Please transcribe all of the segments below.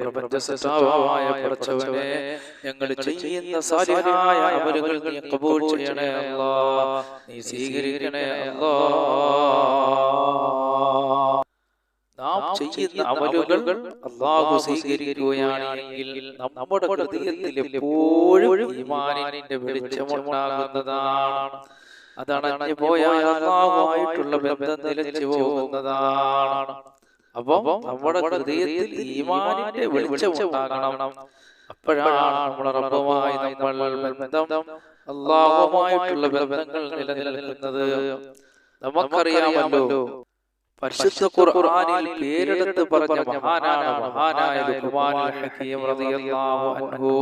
പ്രപഞ്ചസൃഷ്ടാവായ പടച്ചവനെ ഞങ്ങൾ ചെയ്യുന്ന സാലിഹായ അമലുകൾ നീ കബൂൽ ചെയ്യണേ അല്ലാ. നീ സ്വീകരിക്കണേ അല്ലാ. നാം ചെയ്യുന്ന അമലുകൾ അള്ളാഹു സ്വീകരിക്കുകയാണെങ്കിൽ നമ്മുടെ ഹൃദയത്തിൽ എപ്പോഴും ഈമാനിന്റെ വെളിച്ചമുണ്ടാകുന്നതാണ് അതാണ് പോയാൽ അള്ളാഹുമായിട്ടുള്ള ബന്ധം നിലച്ചു പോകുന്നതാണ്. അപ്പൊ നമ്മുടെ ഹൃദയത്തിൽ ഈമാനിന്റെ വെളിച്ചമുണ്ടാകണം അപ്പോഴാണ് നമ്മുടെ റബ്ബുമായി നമ്മൾ ബന്ധം അള്ളാഹുമായിട്ടുള്ള ബന്ധങ്ങൾ നിലനിൽക്കുന്നത് നമുക്കറിയാമല്ലോ. പരിശുദ്ധ ഖുർആനിൽ പേരെടുത്ത് പറഞ്ഞ മഹാനാണ് മഹാനായ ലുഖ്മാനുൽ ഹകീം റളിയല്ലാഹു അൻഹു.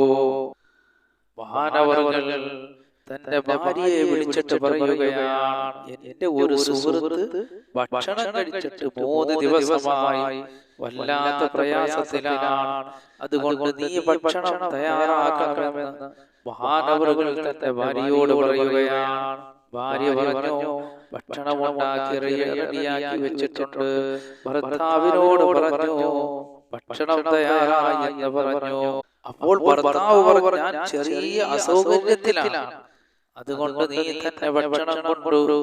മഹാനവറുകൾ തന്റെ ഭാര്യയെ വിളിച്ചിട്ട് പറയുകയാണ്. എന്റെ ഒരു സുഹൃത്ത് ഭക്ഷണം കഴിച്ചിട്ട് മൂന്ന് ദിവസമായി വല്ലാത്ത പ്രയാസത്തിലാണ്. അതുകൊണ്ട് നീ ഭക്ഷണം തയ്യാറാക്കണമെന്ന് മഹാനവറുകൾ തന്റെ ഭാര്യയോട് പറയുകയാണ്. ഭാര്യ പറഞ്ഞു ഭക്ഷണം ഉണ്ടാക്കി റെഡിയാക്കി വെച്ചിട്ടുണ്ട്. ഭർത്താവിനോട് പറഞ്ഞു ഭക്ഷണം തയ്യാറായി എന്ന് പറഞ്ഞു. അപ്പോൾ ഭർത്താവ് പറഞ്ഞു ഞാൻ ചെറിയ അസൗകര്യത്തിലാണ്. അതുകൊണ്ട് നീ തന്നെ ഭക്ഷണം കൊണ്ടു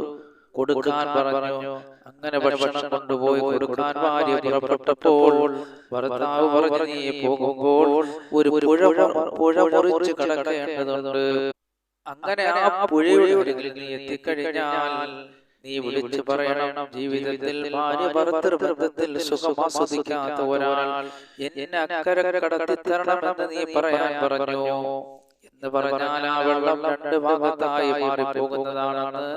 കൊടുക്കാൻ പറഞ്ഞു. അങ്ങനെ ഭക്ഷണം കൊണ്ടുപോയി കൊടുക്കാൻ ഭാര്യ പുറപ്പെട്ടപ്പോൾ ഭർത്താവ് പറഞ്ഞു നീ പോകുമ്പോൾ ഒരു പുഴ പുഴ മുറിച്ച് കടക്കേണ്ടതുണ്ട്. അങ്ങനെ ആ പുഴയുടെ നീ എത്തിക്കഴിഞ്ഞാൽ നീ വിളിച്ചു പറയണം. ജീവിതത്തിൽ ഭാര്യ ഭർത്തൃ ബന്ധത്തിൽ സുഖമാസ്വദിക്കാത്ത ഒരാൾ എന്നെ അക്കരെ കടത്തി തരണമെന്ന് നീ പറയാൻ പറഞ്ഞു. എന്ന് പറഞ്ഞാൽ ആ വെള്ളം രണ്ട് ഭാഗത്തായി മാറിപ്പോകുന്നതാണെന്ന്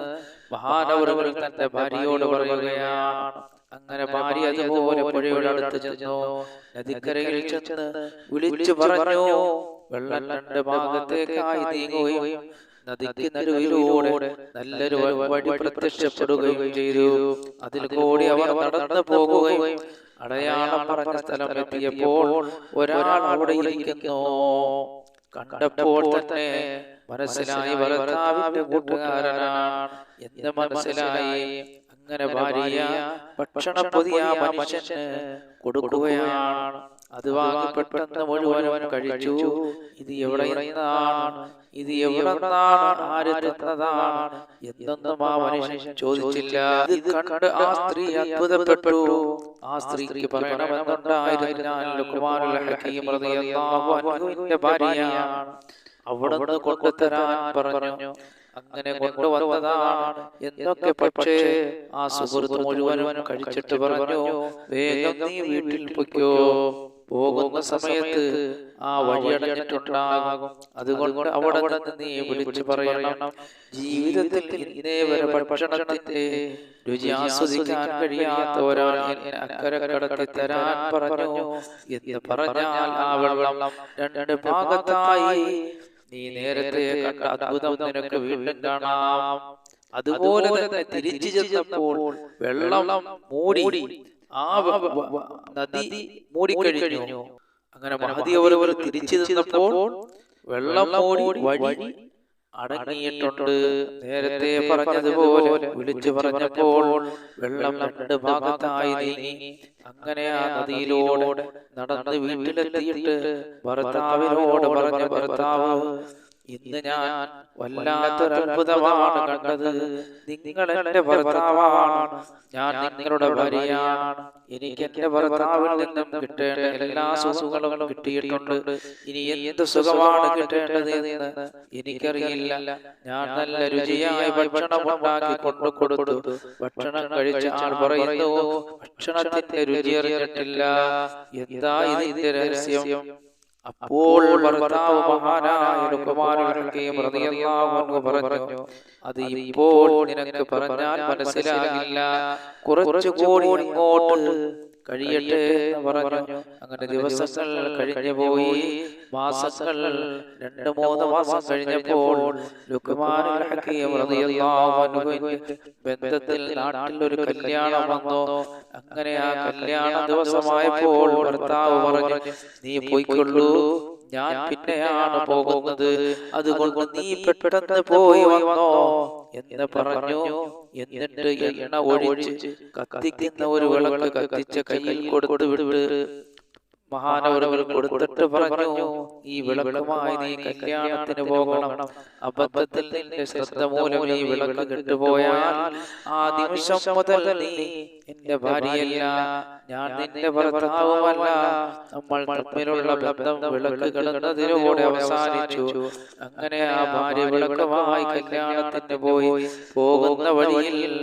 മഹാനവറുകൾ തന്റെ ഭാര്യയോട് പറയുകയാണ്. അങ്ങനെ ഭാര്യ അതുപോലെ പുഴയുടെ അടുത്ത് ചെന്നു. നദിക്കരയിൽ ചെന്ന് വിളിച്ചു പറഞ്ഞു വെള്ളം രണ്ട് ഭാഗത്തേക്കായി നീങ്ങുകയും നദിക്ക് നടുവിലൂടെ നല്ലൊരു വഴി പ്രത്യക്ഷപ്പെടുകയും ചെയ്തു. അതിൽ കൂടി അവർ നടന്നു പോകുകയും അടയാളം പറഞ്ഞ സ്ഥലം എത്തിയപ്പോൾ ഒരാൾ അവിടെ ഇരിക്കുന്നു. കണ്ടപ്പോൾ തന്നെ മനസ്സിലായി ഭർത്താവിന്റെ കൂട്ടുകാരനാണ്. എന്ന് മനസ്സിലായി അങ്ങനെ ഭാര്യ ഭക്ഷണ പൊതിയാ മനുഷ്യന് കൊടുക്കുകയാണ്. അത് വാങ്ങപ്പെട്ടെന്ന് മുഴുവനും കഴിച്ചു. ഇത് എവിടെ നിന്നാണ്? ഇത് എവിടെ നിന്നാണ് എന്തെന്നും എന്നൊന്നും ആ മനുഷ്യൻ ചോദിച്ചില്ല. ഇത് കണ്ട് ആ സ്ത്രീ അത്ഭുതപ്പെട്ടു. ആ സ്ത്രീക്ക് പറയണമെന്നുണ്ടായിരുന്നു ഭാര്യയാണ്. അവിടെ നിന്ന് കൊണ്ടുതരാൻ പറഞ്ഞു. അങ്ങനെ കൊണ്ടുവന്നതാണ്. എന്നൊക്കെ പക്ഷേ ആ സുഹൃത്ത് മുഴുവനും കഴിച്ചിട്ട് പറഞ്ഞു വേഗം നീ വീട്ടിൽ പൊയ്ക്കോ. പോകുന്ന സമയത്ത് ആ വഴിയടഞ്ഞിട്ടുണ്ടാകും. അതുകൊണ്ട് അവിടെ നീ വിളിച്ചു പറയണം. ജീവിതത്തിൽ ഇതേവരെ വരെ രുചി ആസ്വദിക്കാൻ കഴിയാത്ത ഒരാൾ അക്കരെ കടത്തി തരാൻ പറഞ്ഞു എന്ന് പറഞ്ഞാൽ ആ വെള്ളം രണ്ട് ഭാഗത്തായി നീ നേരത്തെ കണ്ട അത്ഭുതം നിനക്ക് വീണ്ടും കാണാം. അതുപോലെ തന്നെ തിരിച്ചു ചെന്നപ്പോൾ വെള്ളം മൂടി ആ നദി മൂടിക്കഴിഞ്ഞു. അങ്ങനെ മഹതി അവർ തിരിച്ചു നിന്നപ്പോൾ വെള്ളം മൂടി വഴി അടങ്ങിയിട്ടുണ്ട്. നേരത്തെ പറഞ്ഞതുപോലെ വിളിച്ചു പറഞ്ഞപ്പോൾ വെള്ളം രണ്ട് ഭാഗത്തായി നീങ്ങി. അങ്ങനെ ആ നദിയിലൂടെ നടന്ന് വീട്ടിലെത്തിയിട്ട് ഭർത്താവിനോട് പറഞ്ഞ ഭർത്താവ് ഇന്ന് ഞാൻ വല്ലാത്തൊരു അത്ഭുതമാണ് കണ്ടത്. നിങ്ങൾ എന്റെ ഭർത്താവാണ്. ഞാൻ നിങ്ങളുടെ ഭാര്യയാണ്. എനിക്ക് എന്റെ ഭർത്താവിൽ നിന്നും കിട്ടേണ്ട എല്ലാ സുഖങ്ങളും കിട്ടിയിട്ടുണ്ട്. ഇനി എന്ത് സുഖമാണ് കിട്ടേണ്ടത് എന്ന് എനിക്കറിയില്ല. ഞാൻ നല്ല രുചിയായ ഭക്ഷണം ഉണ്ടാക്കി കൊണ്ടു കൊടുത്തു. ഭക്ഷണം കഴിച്ച ആൾ പറയുന്നു ഭക്ഷണത്തിന്റെ രുചി അറിഞ്ഞിട്ടില്ല. എന്താ ഇതിന്റെ രഹസ്യം? അപ്പോൾ ഭർത്താവ് മഹാനായ പറഞ്ഞു. അത് ഇപ്പോൾ നിനക്ക് പറഞ്ഞാൽ മനസ്സിലാകില്ല. കുറച്ചുകൂടി ഇങ്ങോട്ട് കഴിയട്ടെ പറഞ്ഞു. അങ്ങനെ ദിവസങ്ങൾ കഴിഞ്ഞു പോയി. മാസങ്ങൾ രണ്ട് മൂന്ന് മാസം കഴിഞ്ഞപ്പോൾ ബന്ധത്തിൽ നാട്ടിൽ ഒരു കല്യാണം വന്നു. അങ്ങനെ ആ കല്യാണ ദിവസമായപ്പോൾ ഭർത്താവ് പറഞ്ഞു നീ പോയിക്കൊള്ളൂ. ഞാൻ പിന്നെയാണ് പോകുന്നത്. അതുകൊണ്ട് നീ പെട്ടെന്ന് പോയി വന്നോ എന്ന് പറഞ്ഞു എന്നിട്ട് എണ്ണ ഒഴിച്ച് കത്തിക്കുന്ന ഒരു വിളക്ക് കത്തിച്ച കയ്യിൽ കൊടുത്തു വിട്ട് മഹാനവരവർ കൊടുത്തിട്ട് പറഞ്ഞു ഈ വിളക്കുമായി നീ കല്യാണത്തിന് പോകണം. അബദ്ധത്തിൽ നിന്റെ ശ്രദ്ധ മൂലം ഈ വിളക്ക് കെട്ടുപോയാൽ ആ നിമിഷം മുതൽ നീ എന്റെ ഭാര്യയല്ല. ഞാൻ നിന്റെ ഭർത്താവുമല്ല. നമ്മൾ തമ്മിലുള്ള ബന്ധം വിളക്ക് കിടന്നതിലൂടെ അവസാനിച്ചു. അങ്ങനെ ആ ഭാര്യ വിളക്കുമായി കല്യാണത്തിന് പോയി. പോകുന്ന വഴിയിൽ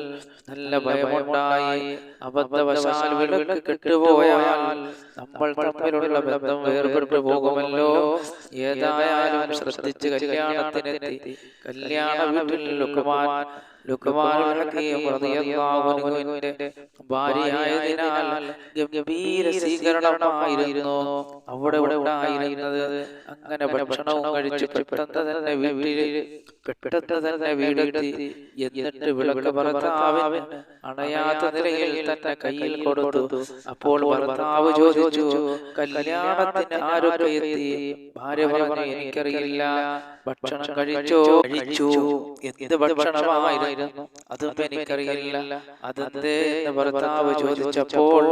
നല്ല ഭയമുണ്ടായി. അബദ്ധവശാൽ വിളക്ക് കെട്ടുപോയാൽ നമ്മൾ തമ്മിലുള്ള ബന്ധം വേർപെട്ടു പോകുമല്ലോ. ഏതായാലും ശ്രദ്ധിച്ച് കല്യാണത്തിനെത്തി കല്യാണ വീട്ടിൽ ലുക്കുമാൻ ഭാര്യയായതിനാൽ ഗംഭീര സ്വീകരണമായിരുന്നു. അവിടെ ഉണ്ടായിരുന്നത് അങ്ങനെ ഭക്ഷണവും കഴിച്ച് പെട്ടെന്ന് തന്നെ വീട്ടിൽ പെട്ടെന്ന് തന്നെ വീടെത്തി എന്നിട്ട് വിളക്ക് ഭർത്താവിന് അണയാത്ത നിലയിൽ തന്നെ കയ്യിൽ കൊടുത്തു. അപ്പോൾ ഭർത്താവ് ചോദിച്ചു കല്യാണത്തിന് ആരൊക്കെ എത്തി? ഭാര്യ പറഞ്ഞു എനിക്കറിയില്ല. ഭക്ഷണം കഴിച്ചോ? കഴിച്ചു? എന്ത് ഭക്ഷണമായിരുന്നു? അതും എനിക്കറിയില്ല. അതെന്തേ എന്ന് ഭർത്താവ് ചോദിച്ചപ്പോൾ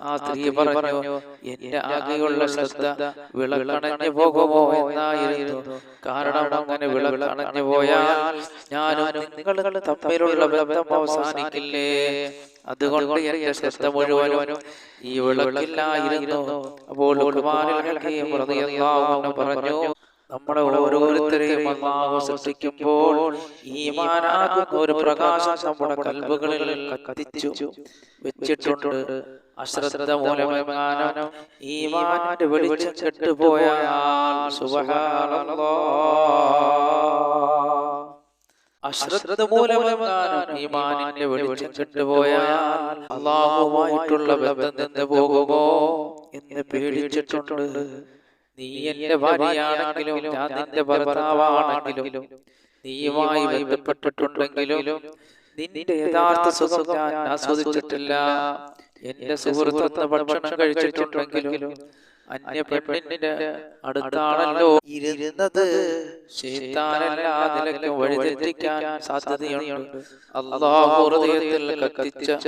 ആ സ്ത്രീ പറഞ്ഞു എന്റെ ആകെയുള്ള ശ്രദ്ധ വിളകളടഞ്ഞു പോകുമോ എന്നായിരുന്നു. കാരണം അങ്ങനെ വിളകളടഞ്ഞു പോയാൽ ഞാനും നിങ്ങൾ തമ്മിലുള്ള ബന്ധം അവസാനിക്കില്ലേ? അതുകൊണ്ട് എന്റെ ശ്രദ്ധ മുഴുവനും ഈ വിളക്കില്ലായിരുന്നു. അപ്പോൾ പറഞ്ഞു നമ്മളെ ഓരോരുത്തരെയും അള്ളാഹു സൃഷ്ടിക്കുമ്പോൾ ഈമാനാകുന്ന ഒരു പ്രകാശം നമ്മുടെ കൽവുകളിൽ കത്തിച്ചു വെച്ചിട്ടുണ്ട്. അശ്രദ്ധ മൂലമെങ്ങാനും ഈമാന്റെ വെളിച്ചം കെട്ടുപോയാൽ അശ്രദ്ധ മൂലമെങ്ങാനും ഈമാനിന്റെ വെളിച്ചം കെട്ടുപോയാൽ അള്ളാഹുമായിട്ടുള്ള ബന്ധം നിന്ന് പോകുമോ എന്ന് പേടിച്ചിട്ടുണ്ട്. നീ എന്റെ ഭാര്യയാണെങ്കിലും ഞാൻ നിന്റെ ഭർത്താവാണെങ്കിലും നീയുമായി ബന്ധപ്പെട്ടിട്ടുണ്ടെങ്കിലും നിന്റെ യഥാർത്ഥ സുഖം ഞാൻ ആസ്വദിച്ചിട്ടില്ല. എന്റെ സുഹൃത്തൊന്ന് ഭക്ഷണം കഴിച്ചിട്ടുണ്ടെങ്കിലും അന്യ പെണ്ണിന്റെ അടുത്താണല്ലോ ഇരുന്നത്. ശൈത്താനല്ല നിലയ്ക്കും വഴിതെറ്റിക്കാൻ സാധ്യതയുണ്ട്. അള്ളാഹു ഹൃദയത്തിൽ കത്തിച്ച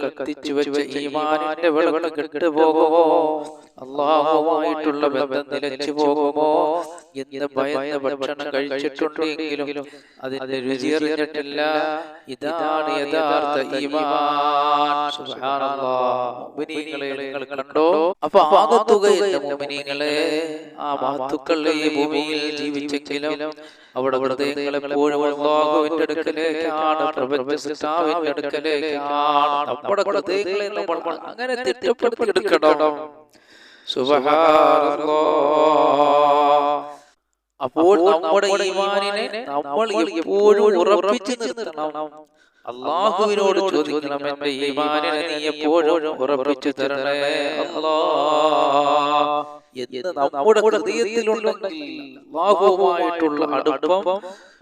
കത്തിച്ചു കെട്ടുപോകുമോ അള്ളാഹുമായിട്ടുള്ള ബന്ധം നിലച്ചു പോകുമോ? എന്ന് ഭയന്ന് ഭക്ഷണം കഴിച്ചിട്ടുണ്ടെങ്കിലും അതിന്റെ രുചി ഇതാണ് യഥാർത്ഥ കണ്ടോ? അപ്പൊ ആ മഹത്തുക്കൾ ഈ ഭൂമിയിൽ ജീവിച്ചെങ്കിലും അവിടെ ഹൃദയങ്ങൾ എപ്പോഴും അള്ളാഹുവിന്റെ അടുക്കലേക്കാണ് പ്രപഞ്ച സൃഷ്ടാവിന്റെ അടുക്കലേക്കാണ് നമ്മുടെ ഹൃദയങ്ങളെ നമ്മൾ അങ്ങനെ സുബ്ഹാനല്ലാഹ്. അപ്പോൾ നമ്മുടെ ഈമാനിനെ നമ്മൾ എപ്പോഴും ഉറപ്പിച്ചു നിർത്തണം. അള്ളാഹുവിനോട് ചോദിക്കണം എന്റെ ഈമാനിനെ നീ എപ്പോഴും ഉറപ്പിച്ചു തരണേ അല്ലാ എന്ന് നമ്മുടെ ഹൃദയത്തിലുണ്ടെങ്കിൽ അടുപ്പം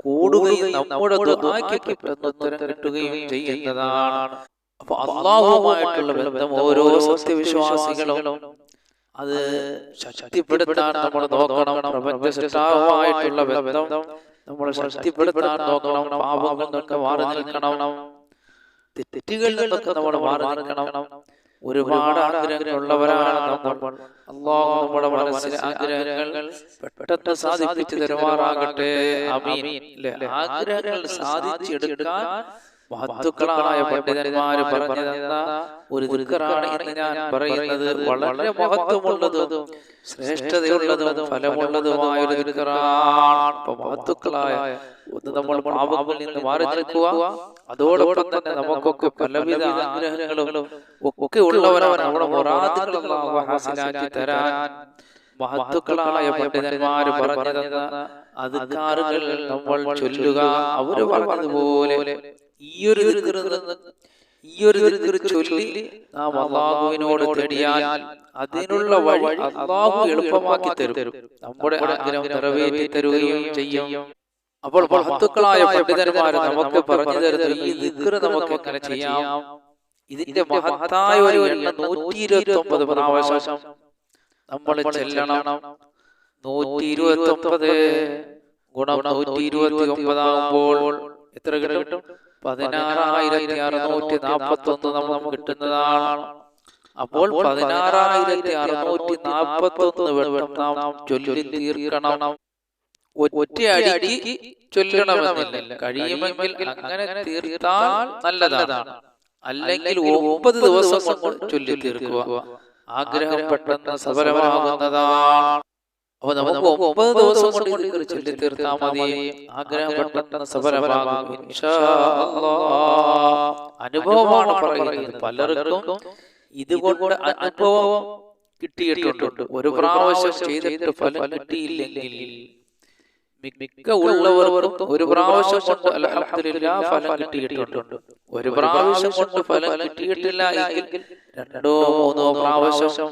കൂടുകയും നമ്മുടെ ഉത്തരം കിട്ടുകയും ചെയ്യുന്നതാണ്. അപ്പൊ അള്ളാഹുവുമായിട്ടുള്ള ബന്ധം ഓരോ സത്യവിശ്വാസികളും അത് ശക്തിപ്പെടുത്താൻ നമ്മൾ നോക്കണം പ്രപഞ്ച സൃഷ്ടാവുമായിട്ടുള്ള ബന്ധം നമ്മൾ ശക്തിപ്പെടുത്താൻ നോക്കണം നിന്നൊക്കെ മാറി നിൽക്കണം. തെറ്റുകളിൽ നിന്നൊക്കെ നമ്മൾ മാറി നിൽക്കണം. ഒരുപാട് ആഗ്രഹങ്ങളുള്ളവരാണ് നമ്മൾ. അള്ളാഹു നമ്മുടെ മനസ്സിലെ ആഗ്രഹങ്ങൾ പെട്ടെന്ന് സാധിപ്പിച്ചു തരുമാറാകട്ടെ. ആഗ്രഹങ്ങൾ സാധിച്ചെടുക്കാൻ മഹത്തുക്കളായ പണ്ഡിതന്മാര് പറഞ്ഞു തന്ന ഒരു ദിക്കറാണ് ഇന്ന് ഞാൻ പറയുന്നത്. വളരെ മഹത്വമുള്ളതും ശ്രേഷ്ഠതയുള്ളതും ഫലമുള്ളതുമായ ഒരു അപ്പൊ മഹത്തുക്കളായ ഒന്ന് നമ്മൾ പാപങ്ങളിൽ നിന്ന് മാറി നിൽക്കുക. അതോടൊപ്പം തന്നെ നമുക്കൊക്കെ പലവിധ ആഗ്രഹങ്ങളും ഒക്കെ ഉള്ളവരാണ് നമ്മുടെ ഹാസിലാക്കി തരാൻ മഹത്തുക്കളായ പണ്ഡിതന്മാർ പറഞ്ഞു തന്ന അധികാറുകൾ നമ്മൾ ചൊല്ലുക. അവർ പറഞ്ഞതുപോലെ ഈ ഒരു ഈ ഒരു ചൊല്ലി നാം അള്ളാഹുവിനോട് തേടിയാൽ അതിനുള്ള വഴി അള്ളാഹു എളുപ്പമാക്കി തരും. നമ്മുടെ ആഗ്രഹം നിറവേറ്റി തരുകയും ചെയ്യും. അപ്പോൾ മഹത്തുക്കളായ പണ്ഡിതന്മാര് നമുക്ക് പറഞ്ഞു തരുന്ന ഈ ദിക്റ് നമുക്ക് എങ്ങനെ ചെയ്യാം? ഇതിന്റെ മഹത്തായ ഒരു എണ്ണം നൂറ്റി ഇരുപത്തി ഒമ്പത് പ്രാവശ്യം നമ്മൾ ചെല്ലണം. നൂറ്റി ഇരുപത്തി ഒമ്പത് ഗുണം നൂറ്റി ഇരുപത്തി ഒമ്പതാകുമ്പോൾ എത്ര കിട്ടും? പതിനാറായിരത്തി അറുന്നൂറ്റി നാൽപ്പത്തി ഒന്ന് നമുക്ക് കിട്ടുന്നതാണ്. അപ്പോൾ പതിനാറായിരത്തി അറുന്നൂറ്റി നാൽപ്പത്തി ഒന്ന് വെള്ളം നാം ചൊല്ലി തീർക്കണം ഒറ്റയടിക്ക് ചൊല്ലണമെന്നില്ല. കഴിയുമെങ്കിൽ അങ്ങനെ തീർത്താൽ നല്ലതാണ്. അല്ലെങ്കിൽ ഒമ്പത് ദിവസം കൊണ്ട് ചൊല്ലി തീർക്കുക ആഗ്രഹം പെട്ടെന്ന് സഫലമാകുന്നതാണ്. അപ്പൊ നമുക്ക് ഒമ്പത് ദിവസം കൊണ്ട് ചൊല്ലി തീർത്താൽ മതി. ആഗ്രഹം പെട്ടെന്ന് സഫലമാകും. അനുഭവമാണ് പറയുന്നത്. പലർക്കും ഇതുകൊണ്ട് അനുഭവം കിട്ടിയിട്ടുണ്ട്. ഒരു പ്രാവശ്യം ചെയ്തിട്ട് ഫലം കിട്ടിയില്ലെങ്കിൽ മിക്ക ഉള്ളവർക്കും ഒരു പ്രാവശ്യം കൊണ്ട് അൽഹംദുലില്ലാ ഫലം കിട്ടിയിട്ടുണ്ട്. ഒരു പ്രാവശ്യം കൊണ്ട് ഫലം കിട്ടിയിട്ടില്ല എങ്കിൽ രണ്ടോ മൂന്നോ പ്രാവശ്യം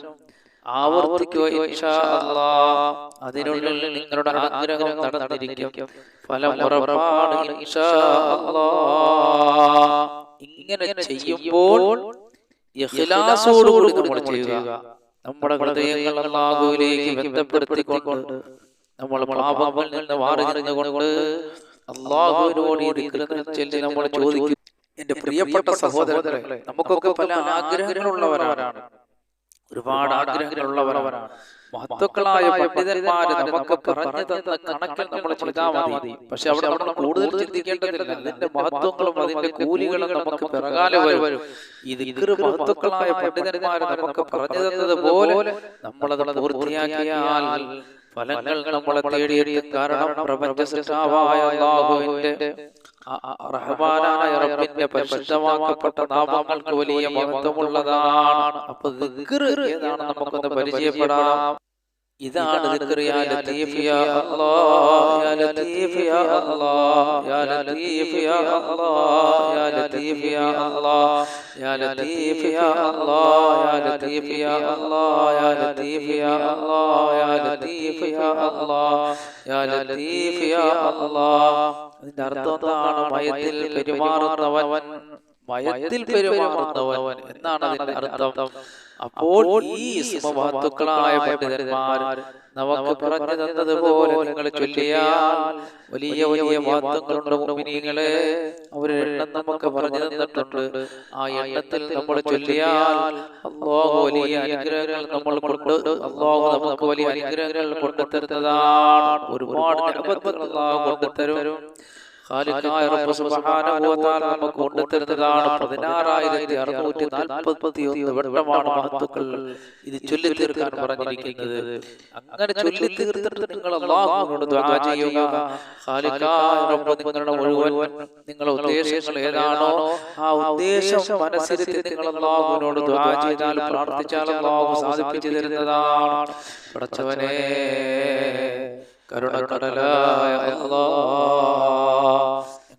ആവർത്തിക്കുക. അതിനുള്ളിൽ നിങ്ങളുടെ ആഗ്രഹം നടന്നിരിക്കും ഫലം ഉറപ്പാണ്. ഇങ്ങനെ ചെയ്യുമ്പോൾ ഇഖ്ലാസോടുകൂടി നമ്മൾ ചെയ്യുക. നമ്മുടെ ഹൃദയങ്ങൾ അല്ലാഹുവിലേക്ക് ബന്ധപ്പെടുത്തിക്കൊണ്ട് നമ്മൾ പാപങ്ങളിൽ നിന്ന് മാറി നിന്നുകൊണ്ട് അള്ളാഹുവിനോട് ഈ ചൊല്ലി നമ്മൾ ചോദിക്കും. എന്റെ പ്രിയപ്പെട്ട സഹോദരങ്ങളെ നമുക്കൊക്കെ പല ആഗ്രഹങ്ങളുള്ളവരാണ്. ഒരുപാട് ആഗ്രഹങ്ങളുള്ളവരാണ്. മഹത്വക്കളായ പണ്ഡിതന്മാര് നമുക്ക് പറഞ്ഞു തന്ന കണക്കിൽ നമ്മൾ ചെയ്താൽ മതി. പക്ഷെ അവിടെ നമ്മൾ കൂടുതൽ ചിന്തിക്കേണ്ടതില്ല. അതിന്റെ മഹത്വങ്ങളും അതിന്റെ കൂലികളും നമുക്ക് പിറകാലെ വരും. ഇത് ഇതൊരു മഹത്വക്കളായ പണ്ഡിതന്മാര് നമുക്ക് പറഞ്ഞു തന്നത് പോലെ നമ്മളത് പൂർത്തിയാക്കിയാൽ ഫലങ്ങൾ നമ്മളെ തേടിയെത്തും. കാരണം പ്രപഞ്ച സൃഷ്ടാവായ റഹ്മാനായ റബ്ബിന്റെ പരിശുദ്ധമാക്കപ്പെട്ട നാമങ്ങൾക്ക് വലിയ മഹത്വമുള്ളതാണ്. അപ്പൊ ഏതാണ് നമുക്കൊന്ന് പരിചയപ്പെടാം. ഇതാണ് ദിക്റ് യാ ലത്തീഫ് യാ അല്ലാഹ് യാ ലത്തീഫ് യാ അല്ലാഹ് യാ ലത്തീഫ് യാ അല്ലാഹ് യാ ലത്തീഫ് യാ അല്ലാഹ് യാ ലത്തീഫ് യാ അല്ലാഹ് യാ ലത്തീഫ് യാ അല്ലാഹ് യാ ലത്തീഫ് യാ അല്ലാഹ് യാ ലത്തീഫ് യാ അല്ലാഹ് യാ ലത്തീഫ് യാ അല്ലാഹ് അതിന്റെ അർത്ഥം എന്താണ്? മയത്തിൽ പെരുമാറുന്നവൻ ഭയത്തിൽ പെരുമാറുന്നവൻ എന്നാണ് അതിന്റെ അർത്ഥം? അപ്പോൾ ഈ സമവാത്തുക്കളായ പണ്ഡിതന്മാർ നമുക്ക് പറഞ്ഞു തന്നതുപോലെ നിങ്ങൾ ചൊല്ലിയാൽ വലിയ വലിയ വാദങ്ങളുണ്ട് മുഅ്മിനീങ്ങളെ അവർ എണ്ണം നമുക്ക് പറഞ്ഞു തന്നിട്ടുണ്ട്. ആ എണ്ണത്തിൽ നമ്മൾ ചൊല്ലിയാൽ അള്ളാഹു വലിയ അനുഗ്രഹങ്ങൾ നമ്മൾ കൊണ്ട് അള്ളാഹു നമുക്ക് വലിയ അനുഗ്രഹങ്ങൾ കൊണ്ടുതരുന്നതാണ് ഒരുപാട് നിഅമത്തുകൾ അള്ളാഹു കൊണ്ടുതരും ഖാലിഖായ റബ്ബ് സുബ്ഹാനഹു വ തആല നമുക്ക് കൊണ്ടുതരുന്നതാണ്. പതിനാറായിരത്തി അറുന്നൂറ്റി നാൽപ്പത്തി ഒന്ന് വട്ടമാണ് മഹത്തുക്കൾ ഇത് ചൊല്ലി തീർക്കാൻ പറഞ്ഞിരിക്കുന്നത്. അങ്ങനെ ചൊല്ലി തീർത്തിട്ട് നിങ്ങൾ അള്ളാഹുവിനോട് ദുആ ചെയ്യുക. നിങ്ങളുടെ മുഴുവൻ നിങ്ങളുടെ ഉദ്ദേശങ്ങൾ ഏതാണോ ആ ഉദ്ദേശം മനസ്സിരുത്തി നിങ്ങൾ അള്ളാഹുവിനോട് ദുആ ചെയ്താൽ പ്രാർത്ഥിച്ചാൽ അള്ളാഹു സാധിപ്പിച്ചു തരുന്നതാണ് പടച്ചവനെ. കരുണക്കടലായ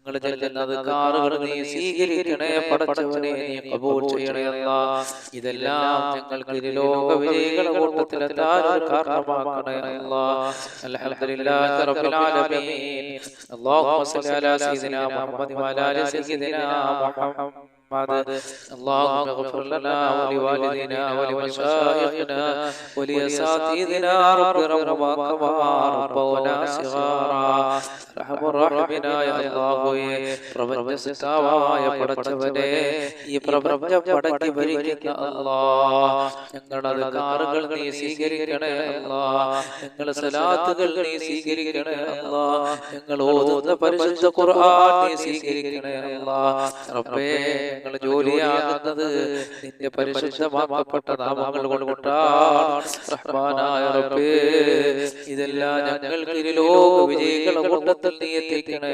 ഞങ്ങൾ ചെല്ലുന്നത് കാറുകൾ നീ സ്വീകരിക്കണേ പടച്ചവനെ നീ കബൂൾ ചെയ്യണയല്ല ഇതെല്ലാം ഞങ്ങൾക്ക് ഇതിലോക വിജയികളെ കൂട്ടത്തിലെത്താൻ കാരണമാക്കണയല്ല അൽഹംദുലില്ലാഹി റബ്ബിൽ ആലമീൻ. അല്ലാഹുമ്മ സ്വല്ലി അലാ സയ്യിദിനാ മുഹമ്മദ് വഅലാ അലി സയ്യിദിനാ മുഹമ്മദ്. محمد اللهم اغفر لنا ولوالدينا ولمشايخنا ولأساتذتنا رب رحمهما كما ربونا صغارا رحم الراحمين يا അല്ലാഹുവേ പ്രപഞ്ച സൃഷ്ടാവായ പടച്ചവനെ ഈ പ്രപഞ്ചം പടക്കി ഭരിക്കുന്ന അല്ലാ ഞങ്ങളുടെ കാറുകൾ നീ സ്വീകരിക്കണേ അല്ലാ ഞങ്ങളുടെ സലാത്തുകൾ നീ സ്വീകരിക്കണേ അല്ലാ ഞങ്ങൾ ഓതുന്ന പരിശുദ്ധ ഖുർആൻ നീ സ്വീകരിക്കണേ അല്ലാ റബ്ബേ ഞങ്ങൾ ജോലിയാകുന്നത് നിന്റെ പരിശുദ്ധമാക്കപ്പെട്ട നാമങ്ങൾ കൊണ്ടാണ്. റബ്ബേ ഇതെല്ലാം ഞങ്ങൾക്ക് ഇരുലോക വിജയികളുടെ കൂട്ടത്തിൽ നീ എത്തിക്കണേ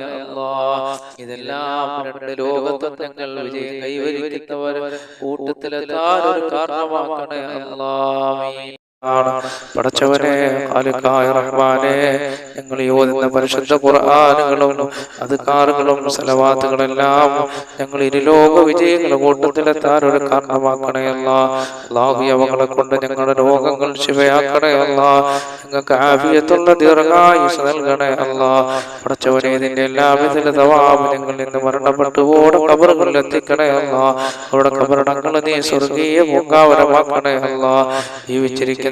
ഇതെല്ലാം രണ്ട് ലോകത്തും ഞങ്ങൾ വിജയം കൈവരിക്കുന്നവർ കൂട്ടത്തിലെത്താൻ കാരണമാക്കണേ അല്ലാ. ആണ്. പടച്ചവനെ ഖാലിഖായ റഹ്മാനെ ഞങ്ങൾ യോജിക്കുന്ന പരിശുദ്ധ കുറാനുകളും അത് കാറുകളും സലവാത്തുകളെല്ലാം ഞങ്ങൾ ഇരുലോക വിജയങ്ങൾ കൂട്ടത്തിലെത്താൻ ഒരു കാരണമാക്കണയല്ല അള്ളാഹുയവകളെ കൊണ്ട് ഞങ്ങളുടെ രോഗങ്ങൾ ശിവയാക്കണയല്ല ഞങ്ങൾക്ക് ആഫിയത്തുള്ള ദീർഘായുസ് നൽകണയല്ല പടച്ചവനെ ഇതിന്റെ എല്ലാ വിധത്തിലും തവാബ് ഞങ്ങൾ ഇന്ന് മരണപ്പെട്ടു ഓടെ കബറുകളിൽ എത്തിക്കണയല്ല അവരുടെ കബറടങ്ങൾ നീ സ്വർഗീയ പൂങ്കാവരമാക്കണയല്ല ജീവിച്ചിരിക്കുന്ന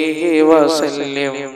عليه وسلم